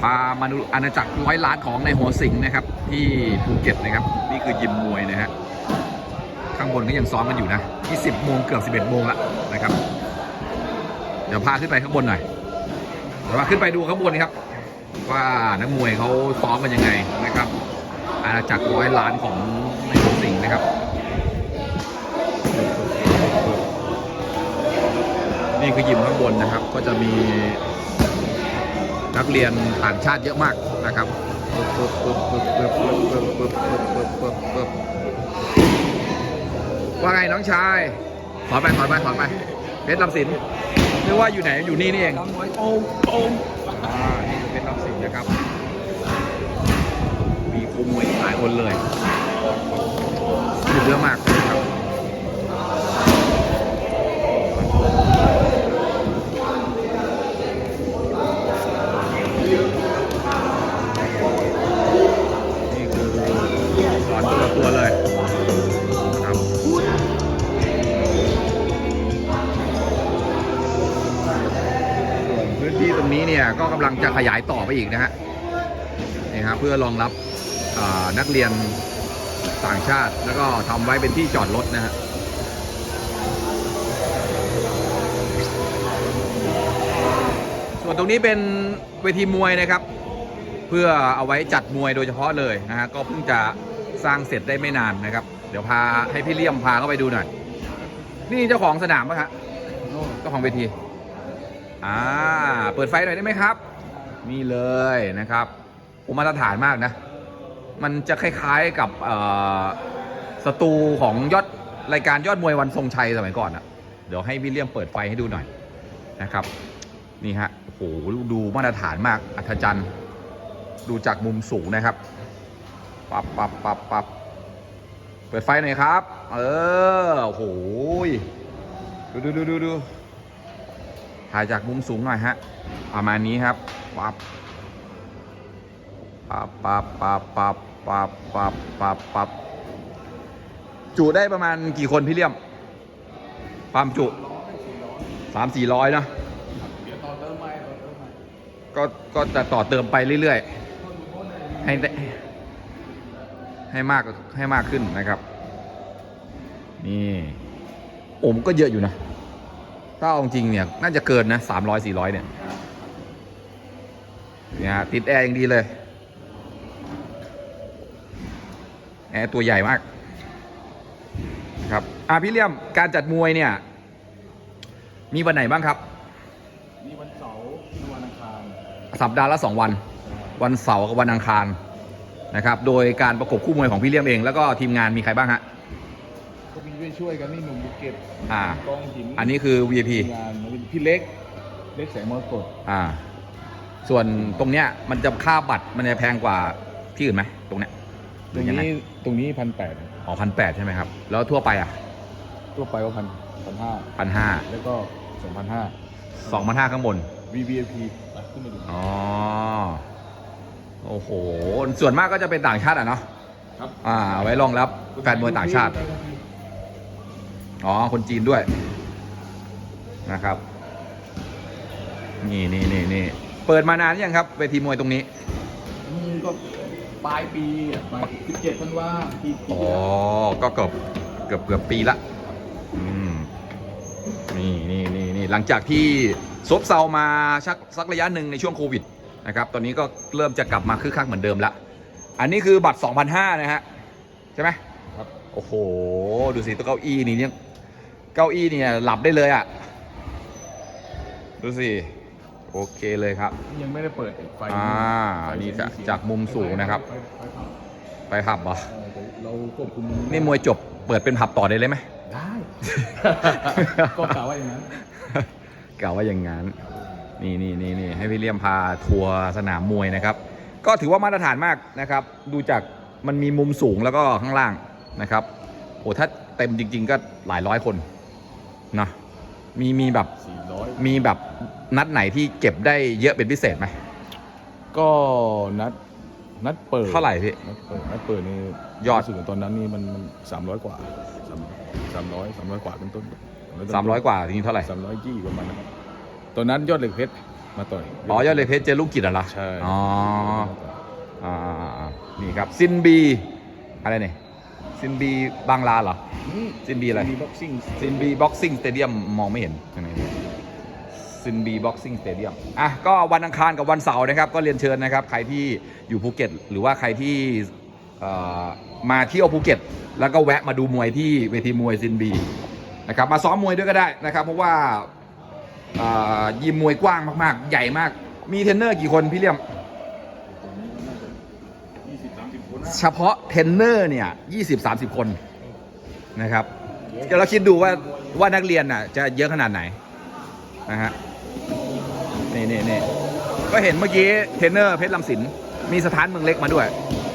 พามาดูอาณาจักรร้อยล้านของในหัวสิงห์นะครับ ที่ภูเก็ตนะครับ นี่คือยิมมวยนะฮะข้างบนก็ยังซ้อมกันอยู่นะที่10โมงเกือบ11โมงละนะครับ เดี๋ยวพาขึ้นไปข้างบนหน่อยเดี๋ยวพาขึ้นไปดูข้างบนนะครับ ว่านักมวยเขาซ้อมกันยังไงนะครับ อาณาจักรร้อยล้านของในหัวสิงห์นะครับนี่คือยิมข้างบนนะครับ ก็จะมี นักเรียนต่างชาติเยอะมากนะครับว่าไงน้องชายถอนไปถอนไปถอนไปเพชรลำสินไม่ว่าอยู่ไหนอยู่นี่นี่เองโอ้โอ้นี่คือเพชรลำสินนะครับ มีครูมวยหลายคนเลยเยอะมากครับ พื้นที่ตรงนี้เนี่ยก็กำลังจะขยายต่อไปอีกนะฮะนี่ครับเพื่อรองรับนักเรียนต่างชาติแล้วก็ทำไว้เป็นที่จอดรถนะฮะส่วนตรงนี้เป็นเวทีมวยนะครับ เพื่อเอาไว้จัดมวยโดยเฉพาะเลยนะฮะก็เพิ่งจะ สร้างเสร็จได้ไม่นานนะครับ เดี๋ยวพาให้พี่เลี่ยมพาเข้าไปดูหน่อย นี่เจ้าของสนามปะฮะเจ้าของเวที อ่า เปิดไฟหน่อยได้ไหมครับ นี่เลยนะครับโอมาตรฐานมากนะ มันจะคล้ายๆกับสตูของยอดรายการยอดมวยวันทรงชัยสมัยก่อนอะเดี๋ยวให้พี่เลี่ยมเปิดไฟให้ดูหน่อยนะครับ นี่ฮะโอ้โหดูมาตรฐานมากอัศจรรย์ ดูจากมุมสูงนะครับ ปับปับปับปับเปิดไฟหน่อยครับ เออโหยดูดูดูดูดูถ่ายจากมุมสูงหน่อยฮะ ประมาณนี้ครับ ปับปับปับปับปับปับปับปับปับจุได้ประมาณกี่คนพี่เลี่ยม ความจุสามสี่ร้อยเนะก็ก็จะต่อเติมไปเรื่อยๆ ให้ได้ ให้มากให้มากขึ้นนะครับ นี่โอ้มนก็เยอะอยู่นะ ถ้าเอาจริงเนี่ย น่าจะเกินนะสามร้อยสี่ร้อยเนี่ย เนี่ยติดแอร์อย่างดีเลย แอร์ตัวใหญ่มากนะครับ อะพี่เลี่ยมการจัดมวยเนี่ย มีวันไหนบ้างครับนี่วันเสาร์นี่วันอังคาร สัปดาห์ละสองวัน วันเสาร์กับวันอังคาร นะครับโดยการประกบคู่มวยของพี่เลี่ยมเอง แล้วก็ทีมงานมีใครบ้างฮะก็มีช่วยช่วยกันนี่หนุ่มภูเก็ตอ่ากองหินอันนี้คือ VIP ทีมงานพี่เล็กเล็กแสงมรกตอ่า ส่วนตรงเนี้ยมันจะค่าบัตรมันจะแพงกว่าที่อื่นไหมตรงเนี้ยหตรืรองยังไงนี้ตรงนี้พันแปดอ๋อพันแปดใช่ไหมครับ แล้วทั่วไปอะทั่วไปก็พันพันห้าพันห้าแล้วก็สองพันห้าสองพันห้าข้างบน VVIP ไปขึ้นมาดู อ๋อ โอ้โห ส่วนมากก็จะเป็นต่างชาติอะเนาะครับอ่า ไว้รองรับแฟนมวยต่างชาติ อ๋อ คนจีนด้วยนะครับ นี่นี่นี่นี่เปิดมานานยังครับเวทีมวยตรงนี้อืมก็ปลายปีอะปลายสิบเจ็ดธันวาปีปีอ๋อที่แล้วก็เกือบเกือบเกือบปีละอืมนี่นี่นี่นี่หลังจากที่ซบเซามาชักสักระยะหนึ่งในช่วงโควิด นะครับตอนนี้ก็เริ่มจะกลับมาคึกคักเหมือนเดิมละอันนี้คือบัตร2,500นะฮะใช่ไหมครับโอ้โห ดูสิตัวเก้าอี้นี่เนี่ยเก้าอี้เนี่ยหลับได้เลยอะ่ะดูสิโอเคเลยครับ ยังไม่ได้เปิดไฟอ่าไฟนี่เสียงจากสียงจากมุมสูงนะครับไฟไฟผับไปผับเหรอเออแต่เราควบคุมนี่มวยจบเปิดเป็นผับต่อได้เลยไหมได้ ก็กล่าวว่าอย่างนั้นกล่าวว่าอย่างนั้น นี่นี่นี่นี่ให้พี่เลี่ยมพาทัวร์สนามมวยนะครับ ก็ถือว่ามาตรฐานมากนะครับ ดูจากมันมีมุมสูงแล้วก็ข้างล่างนะครับโอ้ถ้าเต็มจริง ๆ ก็หลายร้อยคนนะมีมีแบบ400มีแบบนัดไหนที่เก็บได้เยอะเป็นพิเศษไหมก็นัดนัดเปิดเท่าไหร่พี่นัดเปิดนัดเปิดนี่ยอดรู้สึกว่าตอนนั้นนี่มันมันสามร้อยกว่าสามสามร้อยสามร้อยกว่าเป็นต้นสามร้อยกว่าทีนี้เท่าไหร่สามร้อยยี่ประมาณนั้น ตอนนั้นยอดเหล็กเพชรมาต่อยอ๋อยอดเหล็กเพชรเจอลูกกิจเหรอใช่อ๋ออ่าๆๆนี่ครับซินบีอะไรเนี่ยซินบีบางลาเหรอซินบีอะไรมีบ็อกซิ่งซินบีบ็อกซิ่งสเตเดียมมองไม่เห็นยังไงซินบีบ็อกซิ่งสเตเดียมอะก็วันอังคารกับวันเสาร์นะครับ ก็เรียนเชิญนะครับ ใครที่อยู่ภูเก็ต หรือว่าใครที่เอ่อมาเที่ยวภูเก็ต แล้วก็แวะมาดูมวยที่เวทีมวยซินบีนะครับมาซ้อมมวยด้วยก็ได้นะครับ เพราะว่าเอ่อ ยิมมวยกว้างมากๆ ใหญ่มาก มีเทรนเนอร์กี่คนพี่เลี่ยมยี่สิบสามสิบคนนะเฉพาะเทรนเนอร์เนี่ยยี่สิบสามสิบคนนะครับเดี๋ยวเราคิดดูว่าว่านักเรียนน่ะจะเยอะขนาดไหนนะฮะนี่นี่นี่ก็เห็นเมื่อกี้เทรนเนอร์เพชรลำสินมีสถานเมืองเล็กมาด้วยใ